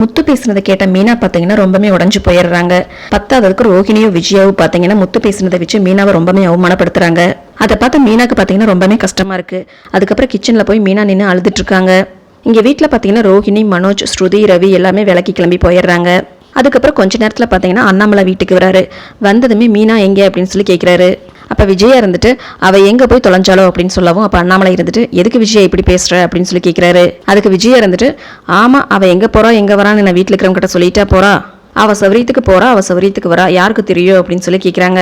முத்து பேசுனதை கேட்ட மீனா பார்த்தீங்கன்னா ரொம்பவே உடஞ்சு போயிடுறாங்க. பத்தாவதுக்கு ரோஹிணியும் விஜயாவும் பார்த்தீங்கன்னா முத்து பேசுனதை வச்சு மீனாவை ரொம்பவே அவமானப்படுத்துறாங்க. அதை பார்த்து மீனாக்கு பார்த்தீங்கன்னா ரொம்பவே கஷ்டமா இருக்கு. அதுக்கப்புறம் கிச்சனில் போய் மீனா நின்று அழுதுட்டு இருக்காங்க. இங்கே வீட்டில் பார்த்தீங்கன்னா ரோஹிணி மனோஜ் ஸ்ருதி ரவி எல்லாமே விலக்கி கிளம்பி போயிடுறாங்க. அதுக்கப்புறம் கொஞ்ச நேரத்தில் பார்த்தீங்கன்னா அண்ணாமலை வீட்டுக்கு வராரு. வந்ததுமே மீனா எங்கே அப்படின்னு சொல்லி கேட்குறாரு அப்போ விஜயா இருந்துட்டு அவள் எங்கே போய் தொலைஞ்சாலோ அப்படின்னு சொல்லவும் அப்போ அண்ணாமலை இருந்துட்டு எதுக்கு விஜயா இப்படி பேசுகிற அப்படின்னு சொல்லி கேட்குறாரு அதுக்கு விஜயா இருந்துட்டு ஆமாம் அவள் எங்கே போகிறா எங்கே வரான்னு நான் வீட்டில் இருக்கிறவங்க சொல்லிட்டா போகிறா அவள் சௌரியத்துக்கு போகிறா அவள் சௌரியத்துக்கு வரா? யாருக்கு தெரியும்? அப்படின்னு சொல்லி கேட்குறாங்க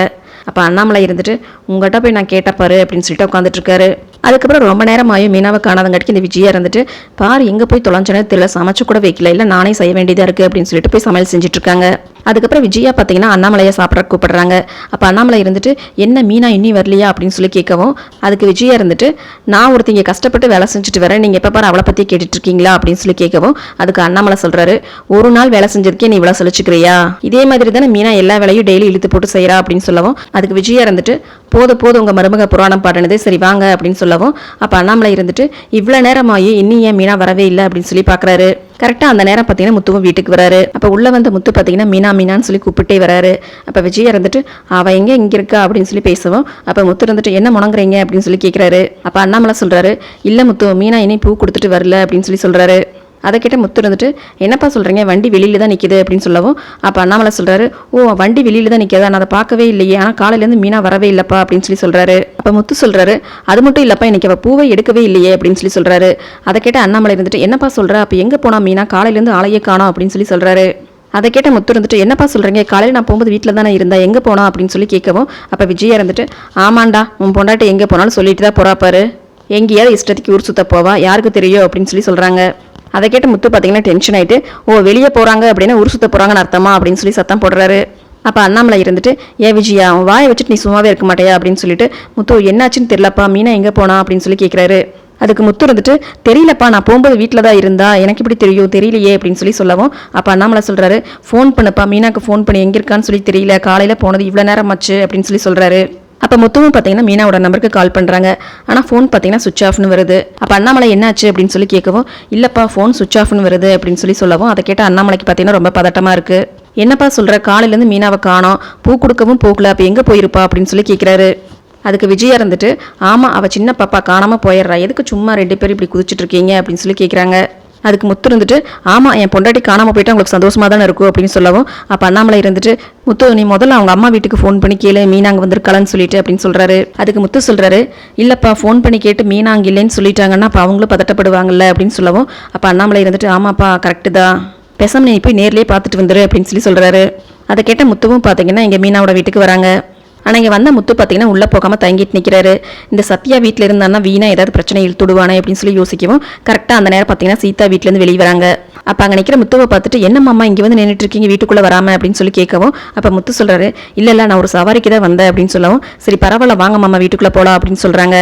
அப்போ அண்ணாமலை இருந்துட்டு உங்கள்கிட்ட போய் நான் கேட்ட பாரு அப்படின்னு சொல்லிட்டு உட்காந்துட்டு இருக்காரு. அதுக்கப்புறம் ரொம்ப நேரம் ஆயும் மீனாவை காணாதங்காட்டிக்கு இந்த விஜயா இருந்துட்டு பாரு எங்கே போய் தொலைஞ்சனே தெரியல சமைச்சு கூட வைக்கல இல்லை நானே செய்ய வேண்டியதாக இருக்குது அப்படின்னு சொல்லிட்டு போய் சமையல் செஞ்சுட்டு இருக்காங்க. அதுக்கப்புறம் விஜயா பார்த்தீங்கன்னா அண்ணாமலையை சாப்பிட கூப்பிடுறாங்க. அப்போ அண்ணாமலை இருந்துட்டு என்ன மீனா இன்னி வரலையா? அப்படின்னு சொல்லி கேட்கவும் அதுக்கு விஜயா இருந்துட்டு நான் ஒருத்தங்க கஷ்டப்பட்டு வேலை செஞ்சுட்டு வரேன். நீங்கள் எப்போ பாரு அவளை பற்றி கேட்டுட்டு இருக்கீங்களா அப்படின்னு சொல்லி கேட்கவும் அதுக்கு அண்ணாமலை சொல்கிறாரு ஒரு நாள் வேலை செஞ்சதுக்கே நீ இவ்வளோ சொல்லிச்சுக்கிறியா இதே மாதிரி தானே மீனா எல்லா வேலையும் டெய்லி இழுத்து போட்டு செய்கிறா அப்படின்னு சொல்லவும் அதுக்கு விஜயா இருந்துட்டு போது போது உங்கள் மருமக புராணம் பாடினது சரி வாங்க அப்படின்னு சொல்லவும் அப்போ அண்ணாமலை இருந்துட்டு இவ்வளோ நேரமாயி இன்னும் ஏன் மீனா வரவே இல்லை? அப்படின்னு சொல்லி பார்க்குறாரு கரெக்டாக அந்த நேரம் பார்த்தீங்கன்னா முத்துவும் வீட்டுக்கு வராரு. அப்போ உள்ளே வந்த முத்து பார்த்தீங்கன்னா மீனா மீனான்னு சொல்லி கூப்பிட்டே வராரு. அப்போ விஜயா இருந்துட்டு அவள் எங்கே இங்கே இருக்கா? அப்படின்னு சொல்லி பேசவும் அப்போ முத்து இருந்துட்டு என்ன முணங்குறீங்க? அப்படின்னு சொல்லி கேட்குறாரு அப்போ அண்ணாமலை சொல்கிறாரு இல்லை முத்து மீனா இனி பூ கொடுத்துட்டு வரல அப்படின்னு சொல்லி சொல்கிறாரு அதை கேட்ட முத்து இருந்துட்டு என்னப்பா சொல்கிறீங்க வண்டி வெளியில் தான் நிற்கிது அப்படின்னு சொல்லவும் அப்போ அண்ணாமலை சொல்கிறாரு ஓ வண்டி வெளியில் தான் நிற்கிதா நான் அதை பார்க்கவே இல்லையே ஆனால் காலையிலேருந்து மீனா வரவே இல்லைப்பா அப்படின்னு சொல்லி சொல்கிறாரு அப்போ முத்து சொல்கிறாரு அது மட்டும் இல்லைப்பா இன்னைக்கு அவள் பூவை எடுக்கவே இல்லையே அப்படின்னு சொல்லி சொல்கிறாரு அதை கேட்ட அண்ணாமலை இருந்துட்டு என்னப்பா சொல்கிற அப்போ எங்கே போனா மீனா? காலையிலேருந்து ஆளையே காணோம் அப்படின்னு சொல்லி சொல்கிறாரு அதை கேட்ட முத்து இருந்துட்டு என்னப்பா சொல்கிறீங்க காலையில் நான் போகும்போது வீட்டில் தானே இருந்தா எங்கே போனா? அப்படின்னு சொல்லி கேட்கவும் அப்போ விஜயா இருந்துட்டு ஆமாண்டா உன் பொண்டாட்டி எங்கே போனாலும் சொல்லிட்டு தான் போகிறாப்பாரு எங்கேயாவது இஷ்டத்துக்கு ஊர் சுத்த போவா யாருக்கு தெரியும்? அப்படின்னு சொல்லி சொல்கிறாங்க அதை கேட்டு முத்து பார்த்தீங்கன்னா டென்ஷன் ஆகிட்டு ஓ வெளியே போகிறாங்க அப்படின்னா உரு சுத்த போகிறாங்கன்னு அர்த்தமா? அப்படின்னு சொல்லி சத்தம் போடுறாரு. அப்போ அண்ணாமலை இருந்துட்டு ஏ விஜயா அவன் வாயை வச்சுட்டு நீ சும்மாவே இருக்க மாட்டேயா? அப்படின்னு சொல்லிட்டு முத்து என்னாச்சுன்னு தெரியலப்பா மீனா எங்கே போனா? அப்படின்னு சொல்லி கேட்குறாரு அதுக்கு முத்து இருந்துட்டு தெரியலப்பா நான் போகும்போது வீட்டில் தான் இருந்தா எனக்கு இப்படி தெரியும்? தெரியலையே அப்படின்னு சொல்லி சொல்லவும் அப்போ அண்ணாமலை சொல்கிறாரு ஃபோன் பண்ணுப்பா மீனாக்கு ஃபோன் பண்ணி எங்கே இருக்கான்னு சொல்லி தெரியல காலையில் போனது இவ்வளோ நேரம் ஆச்சு அப்படின்னு சொல்லி சொல்கிறாரு அப்போ முத்துவும் பார்த்தீங்கன்னா மீனாவோட நம்பருக்கு கால் பண்ணுறாங்க ஆனால் ஃபோன் பார்த்தீங்கன்னா சுவிச் ஆஃப்னு வருது. அப்போ அண்ணாமலை என்னாச்சு அப்படின்னு சொல்லி கேட்கவும் இல்லைப்பா ஃபோன் சுவிச் ஆஃப்னு வருது அப்படின்னு சொல்லி சொல்லவும் அதை கேட்ட அண்ணாமலைக்கு பார்த்தீங்கன்னா ரொம்ப பதட்டமாக இருக்குது என்னப்பா சொல்கிற காலையிலேருந்து மீனாவை காணோம். பூ கொடுக்கவும் போகல. அப்போ எங்கே போயிருப்பா? அப்படின்னு சொல்லி கேட்குறாரு அதுக்கு விஜயா இருந்துட்டு ஆமாம் அவள் சின்ன பாப்பா காணாமல் போயிடுறா. எதுக்கு சும்மா ரெண்டு பேரும் இப்படி குதிச்சிட்ருக்கீங்க அப்படின்னு சொல்லி கேட்குறாங்க அதுக்கு முத்து இருந்துட்டு ஆமாம் என் பொண்டாட்டி காணாமல் போயிட்டு உங்களுக்கு சந்தோஷமாக தானே இருக்கும்? அப்படின்னு சொல்லவும் அப்போ அண்ணாமலை இருந்துட்டு முத்து நீ முதல்ல அவங்க அம்மா வீட்டுக்கு ஃபோன் பண்ணி கேளு மீனா அங்கே வந்திருக்கலான்னு சொல்லிட்டு அப்படின்னு சொல்கிறாரு அதுக்கு முத்து சொல்கிறாரு இல்லைப்பா ஃபோன் பண்ணி கேட்டு மீனா அங்கே இல்லைன்னு சொல்லிட்டாங்கன்னா அப்போ அவங்களும் பதட்டப்படுவாங்கல்ல? அப்படின்னு சொல்லவும் அப்போ அண்ணாமலை இருந்துட்டு ஆமாப்பா கரெக்டு தான். பேசாமல் நீ போய் நேர்லேயே பார்த்துட்டு வந்துரு அப்படின்னு சொல்லி சொல்கிறாரு அதை கேட்ட முத்துவும் பார்த்தீங்கன்னா இங்கே மீனாவோட வீட்டுக்கு வராங்க. ஆனால் இங்கே வந்த முத்து பார்த்தீங்கன்னா உள்ளே போகாமல் தங்கிட்டு நிற்கிறாரு இந்த சத்யா வீட்டில் இருந்தான்னா வீணாக ஏதாவது பிரச்சனை இழுத்துடுவானே அப்படின்னு சொல்லி யோசிக்கவும் கரெக்டாக அந்த நேரம் பார்த்தீங்கன்னா சீதா வீட்டிலேருந்து வெளியே வராங்க அப்போ அங்கே நிற்கிற முத்துவை பார்த்துட்டு என்ன மாமா இங்கே வந்து நின்றுட்டு இருக்கீங்க? வீட்டுக்குள்ளே வராமல் அப்படின்னு சொல்லி கேட்கவும் அப்போ முத்து சொல்கிறாரு இல்லை இல்லை நான் ஒரு சவாரிக்கு தான் வந்தேன் அப்படின்னு சொல்லவும் சரி பரவாயில்ல வாங்க மாமா வீட்டுக்குள்ளே போகலாம் அப்படின்னு சொல்கிறாங்க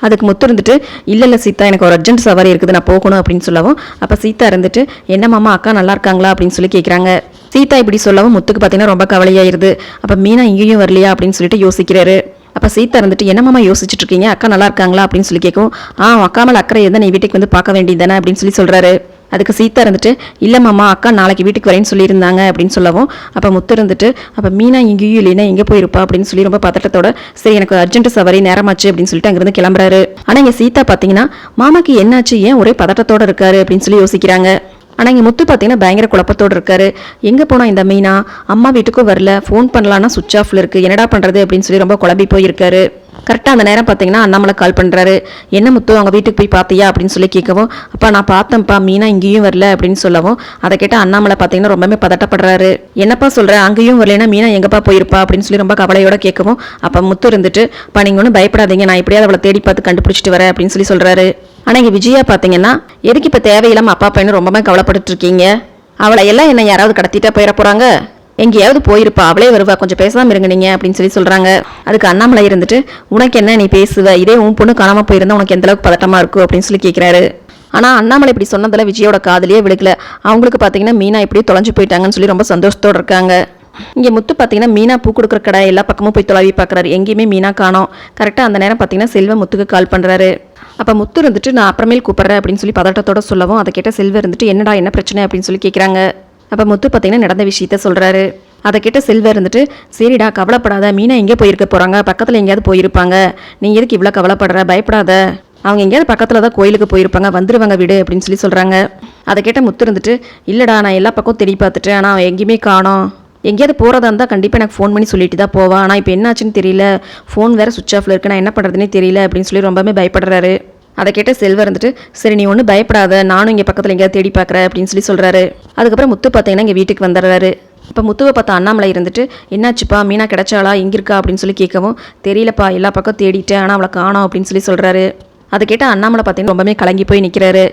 அதுக்கு முத்து இருந்துட்டு இல்லை இல்லை சீதா எனக்கு ஒரு அர்ஜென்ட் சவாரி இருக்குது நான் போகணும் அப்படின்னு சொல்லவும் அப்போ சீதா இருந்துட்டு என்ன மாமா அக்கா நல்லா இருக்காங்களா? அப்படின்னு சொல்லி கேட்குறாங்க சீதா இப்படி சொல்லவும் முத்துக்கு பார்த்தீங்கன்னா ரொம்ப கவலையாயிருது. அப்போ மீனா இங்கேயும் வரலையா அப்படின்னு சொல்லிட்டு யோசிக்கிறாரு. அப்போ சீதா இருந்துட்டு என்னம்மா யோசிச்சுட்டு இருக்கீங்க? அக்கா நல்லா இருக்காங்களா? அப்படின்னு சொல்லி கேட்கும். ஆ அக்கா மேலே அக்கறை இருந்தால் நீ வீட்டுக்கு வந்து பார்க்க வேண்டியதானே அப்படின்னு சொல்லி சொல்கிறாரு அதுக்கு சீதா இருந்துட்டு இல்லை மாமா அக்கா நாளைக்கு வீட்டுக்கு வரேன்னு சொல்லியிருந்தாங்க அப்படின்னு சொல்லவும் அப்போ முத்து இருந்துட்டு அப்போ மீனா இங்கேயும் இல்லைன்னா எங்கே போயிருப்பா? அப்படின்னு சொல்லி ரொம்ப பதட்டத்தோட சரி எனக்கு அர்ஜென்ட் சவாரி நேரமாச்சு அப்படின்னு சொல்லிட்டு அங்கேருந்து கிளம்புறாரு. ஆனால் இங்கே சீதா பார்த்தீங்கன்னா மாமாக்கு என்னாச்சு? ஏன் ஒரே பதட்டத்தோட இருக்காரு? அப்படின்னு சொல்லி யோசிக்கிறாங்க. ஆனால் இங்கே முத்து பார்த்தீங்கன்னா பயங்கர குழப்பத்தோடு இருக்காரு. எங்கே போனால் இந்த மீனா? அம்மா வீட்டுக்கும் வரல. ஃபோன் பண்ணலான்னா சுவிச் ஆஃப்ல இருக்குது என்னடா பண்ணுறது அப்படின்னு சொல்லி ரொம்ப குழம்பி போயிருக்காரு. கரெக்டாக அந்த நேரம் பார்த்தீங்கன்னா அண்ணாமலை கால் பண்ணுறாரு என்ன முத்து அவங்க வீட்டுக்கு போய் பார்த்தியா அப்படின்னு சொல்லி கேட்கவும் அப்பா நான் பார்த்தேன்ப்பா. மீனா இங்கேயும் வரல. அப்படின்னு சொல்லவும் அதை கேட்டால் அண்ணாமலை பார்த்தீங்கன்னா ரொம்பவே பதட்டப்படுறாரு. என்னப்பா சொல்கிறேன் அங்கேயும் வரலன்னா மீனா எங்கப்பா போயிருப்பா? அப்படின்னு சொல்லி ரொம்ப கவலையோட கேட்கவும் அப்போ முத்து இருந்துட்டு இப்போ நீங்கள் ஒன்றும் பயப்படாதீங்க. நான் எப்படியாவது அவளை தேடி பார்த்து கண்டுபிடிச்சிட்டு வரேன். அப்படின்னு சொல்லி சொல்கிறாரு ஆனால் இங்கே விஜயா பார்த்தீங்கன்னா எதுக்கு இப்போ தேவையில்லாமல் அப்பா பையனும் ரொம்பவே கவலைப்பட்டு இருக்கீங்க அவளை எல்லாம் என்ன யாராவது கடத்திட்டா போயிட போகிறாங்க எங்கேயாவது போயிருப்பா அவளே வருவா கொஞ்சம் பேசாமல் இருங்க நீங்கள் அப்படின்னு சொல்லி சொல்கிறாங்க அதுக்கு அண்ணாமலை இருந்துட்டு உனக்கு என்ன நீ பேசுவ? இதே உன் பொண்ணு காணாம போயிருந்தா உனக்கு எந்தளவுக்கு பதட்டமாக இருக்கும்? அப்படின்னு சொல்லி கேட்குறாரு ஆனால் அண்ணாமலை இப்படி சொன்னதில் விஜயோட காதலியே விழுக்கல அவங்களுக்கு பார்த்தீங்கன்னா மீனா இப்படி தொலைஞ்சு போயிட்டாங்கன்னு சொல்லி ரொம்ப சந்தோஷத்தோடு இருக்காங்க. இங்கே முத்து பார்த்தீங்கன்னா மீனா பூ கொடுக்குற கடை எல்லா பக்கமும் போய் தொலைவி பார்க்குறாரு எங்கேயுமே மீனா காணோம். கரெக்டாக அந்த நேரம் பார்த்தீங்கன்னா செல்வ முத்துக்கு கால் பண்ணுறாரு அப்போ முத்து இருந்துட்டு நான் அப்புறமேல் கூப்பிட்றேன் அப்படின்னு சொல்லி பதட்டத்தோட சொல்லவும் அதை கேட்ட செல்வர் இருந்துட்டு என்னடா என்ன பிரச்சனை? அப்படின்னு சொல்லி கேட்குறாங்க அப்போ முத்து பார்த்தீங்கன்னா நடந்த விஷயத்த சொல்கிறாரு அதை கேட்ட செல்வர் இருந்துட்டு சரிடா கவலைப்படாத. மீனா எங்கே போயிருக்க போகிறாங்க பக்கத்தில் எங்கேயாவது போயிருப்பாங்க. நீ எதுக்கு இவ்வளோ கவலைப்படுற? பயப்படாத. அவங்க எங்கேயாவது பக்கத்தில் தான் கோயிலுக்கு போயிருப்பாங்க. வந்துடுவாங்க விடு அப்படின்னு சொல்லி சொல்கிறாங்க அதை கேட்ட முத்து இருந்துட்டு இல்லைடா நான் எல்லா பக்கம் தேடி பார்த்துட்டேன். ஆனால் அவன் எங்கேயுமே காணோம். எங்கேயாவது போகிறதா இருந்தால் கண்டிப்பாக எனக்கு ஃபோன் பண்ணி சொல்லிட்டு தான் போவான் ஆனால் இப்போ என்னாச்சுன்னு தெரியல. ஃபோன் வேறு சுவிச் ஆஃபில் இருக்குது நான் என்ன பண்ணுறதுனே தெரியல அப்படின்னு சொல்லி ரொம்பவே பயப்படுறாரு. அதை கேட்ட செல்வர் வந்துட்டு சரி நீ ஒன்றும் பயப்படாத. நானும் இங்கே பக்கத்தில் எங்கேயாவது தேடி பார்க்குறேன் அப்படின்னு சொல்லி சொல்கிறாரு அதுக்கப்புறம் முத்து பார்த்தீங்கன்னா இங்கே வீட்டுக்கு வந்துடுறாரு. இப்போ முத்துவை பார்த்தா அண்ணாமலை இருந்துட்டு என்னாச்சுப்பா? மீனா கிடைச்சாளா? எங்கே இருக்கா? அப்படின்னு சொல்லி கேட்கவும் தெரியலப்பா. எல்லா பக்கம் தேடிட்டேன். ஆனால் அவளை காணோம் அப்படின்னு சொல்லி சொல்கிறாரு அதை கேட்டால் அண்ணாமலை பார்த்தீங்கன்னா ரொம்பவே கலங்கி போய் நிற்கிறாரு